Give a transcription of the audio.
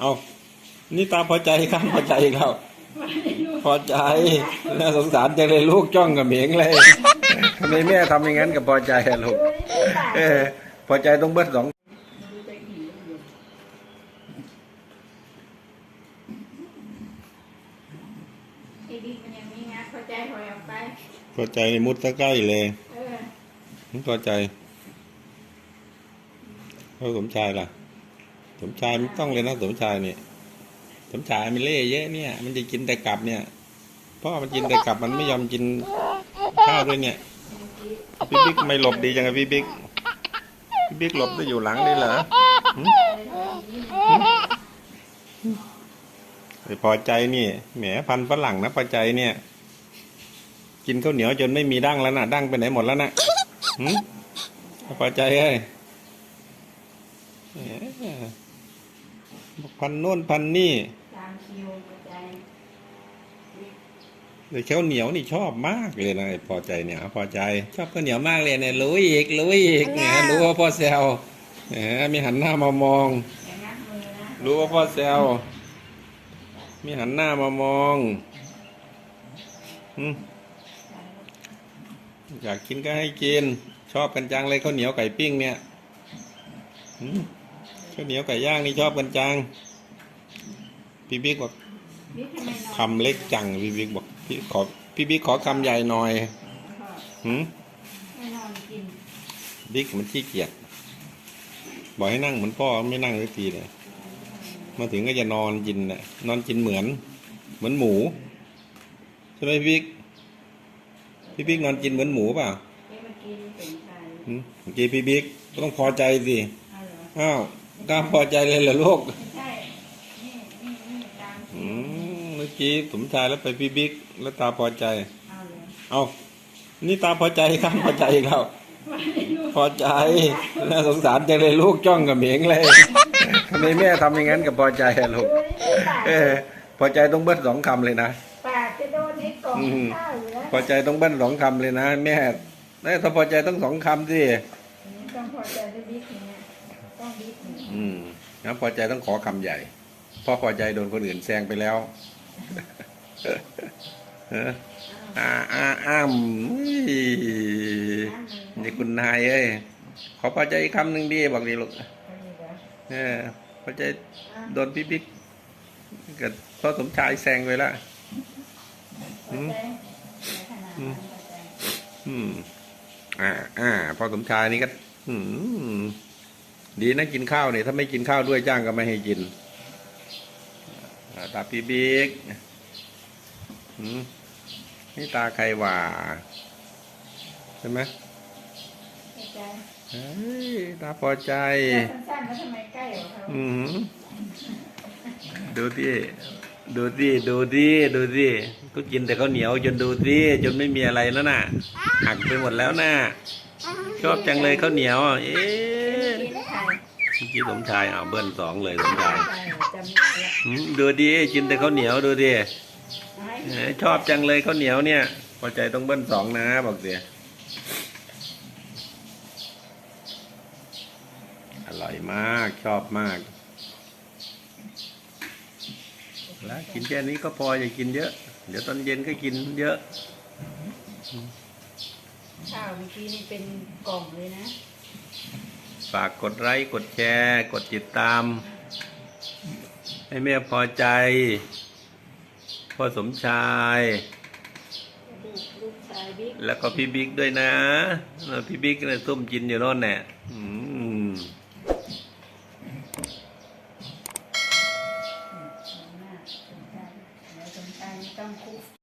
เอานี่ตาพอใจครับพอใจอีกแล้วพอใจน่าสงสารจังเลยลูกจ้องกับเหมงเลยทำไมแม่ทำอย่างนั้นกับพอใจอะลูกเออพอใจต้องเบิ้ลสองไอ้ดิมันยังมีงานเข้าใจถอยออกไปพอใจมุดตะใกล้เลยเออพอใจเขาสมชายล่ะ สมชายไม่ต้องเลยนะสมชายเนี่ยสมชายมันเล่เยอะเนี่ย มันจะกินแต่กลับเนี่ยเพราะมันกินแต่กลับมันไม่ยอมกินข้าวด้วยเนี่ยพี่บิ๊กไม่หลบดีจังอะพี่บิ๊กพี่บิ๊กหลบได้อยู่หลังได้เหรอหึหึไอพอใจนี่แหมพันฝรั่งนะพอใจเนี่ย กินข้าวเหนียวจนไม่มีดั้งแล้วนะดั้งไปไหนหมดแล้วนะหึพอใจเอ้ย พันโน่นพันนี่ตามคิวเข้าใจแต่ข้าวเหนียวนี่ชอบมากเลยนะไอ้พอใจเนี่ยพอใจ ชอบข้าวเหนียวมากเลยเนี่ยรู้อีกรู้อีกเนี่ยรู้ว่าพ่อแซวแหมมีหันหน้ามามอง อย่างัดมือนะรู้ว่าพ่อแซวมีหันหน้ามามองหึอยากกินก็ให้กิน ชอบกันจังเลยข้าวเหนียวไก่ปิ้งเนี่ยหึ ข้าวเหนียวไก่ย่างนี่ชอบกันจัง พี่บิ๊กบอกบิ๊กทำไมนอนคำเล็กจัง พี่บิ๊กบอก พี่ขอ พี่บิ๊กขอคำใหญ่หน่อยหืมไม่นอนกินบิ๊กมันขี้เกียจบอกให้นั่งเหมือนพ่อไม่นั่งสักทีเลย มาถึงก็จะนอนกินน่ะ นอนกินเหมือน เหมือนหมูใช่ไหมพี่บิ๊กพี่บิ๊กนอนกินเหมือนหมูเปล่าเอ๊ะเมื่อกี้นี่เป็นใครหืมเมื่อกี้พี่บิ๊กก็ต้องพอใจสิเอาเหรออ้าว กล้าพอใจเลยเหรอลูกไม่ใช่นี่นี่นี่ตามอืมเมื่อกี้สมชายแล้วไปพี่บิ๊กแล้วตาพอใจ เอาเลยเอานี่ตาพอใจครับพอใจอีกแล้วพอใจน่าสงสารจังเลยลูกจ้องกับเหมงเลยทำไมแม่ทำอย่างนั้นกับพอใจอะลูกเออพอใจต้องเบิ้ลสองคำเลยนะ ปากจะโดนไอ้กล่องอืมข้าวอยู่แล้วพอใจต้องเบิ้ลสองคำเลยนะ แม่แต่ถ้าพอใจต้องสองคำสิอันนี้ต้องพอใจด้วยบิ๊กเนี่ย ต้องบิ๊กเนี่ยอืมนะพอใจต้องขอคำใหญ่พราะพอใจโดนคนอื่นแซงไปแล้วเอออ้าอาอ้ามอุ้ยน้ำมือนี่คุณนายเอ้ยขอพอใจอีกคำหนึ่งดีบอกดีลูกเอาดีเหรอพอใจโดนพี่บิ๊กกับพ่อสมชายแซงไปแล้วอืมอ่าอ่าพ่อสมชายนี่ก็ อืม ดีนะกินข้าวเนี่ยถ้าไม่กินข้าวด้วยจ้างก็ไม่ให้กินอ่าตาพี่บิ๊กอืมนี่ตาใครหว่าใช่ไหมพอใจเฮ้ยตาพอใจสั้นๆแล้วทำไมใกล้กว่าเขาอืมดูดิดูดิดูดิดูดิก็กินแต่ข้าวเหนียวจนดูดิจนไม่มีอะไรแล้วน่ะหักไปหมดแล้วน่ะ ชอบจังเลยข้าวเหนียวอะเอ๊ะกินไข่เมื่อกี้สมชายอ่าวเบิ้ลสองเลยสมชายจำได้แล้วอืมดูดิกินแต่ข้าวเหนียวดูดิเอาให้เอ๊ะชอบจังเลยข้าวเหนียวเนี่ยพอใจต้องเบิ้ลสองนะบอกเสียอร่อยมากชอบมาก แล้วกินแค่นี้ก็พออย่ากินเยอะ เดี๋ยวตอนเย็นก็กินเยอะ ข้าวเมื่อกี้นี่เป็นกล่องเลยนะ ฝากกดไลค์กดแชร์ กดติดตาม ให้แม่พอใจ พ่อสมชาย ลูกลูกชายบิ๊ก แล้วก็พี่บิ๊กด้วยนะเออพี่บิ๊กเนี่ยซุ่มกินอยู่โน่นแน่อืม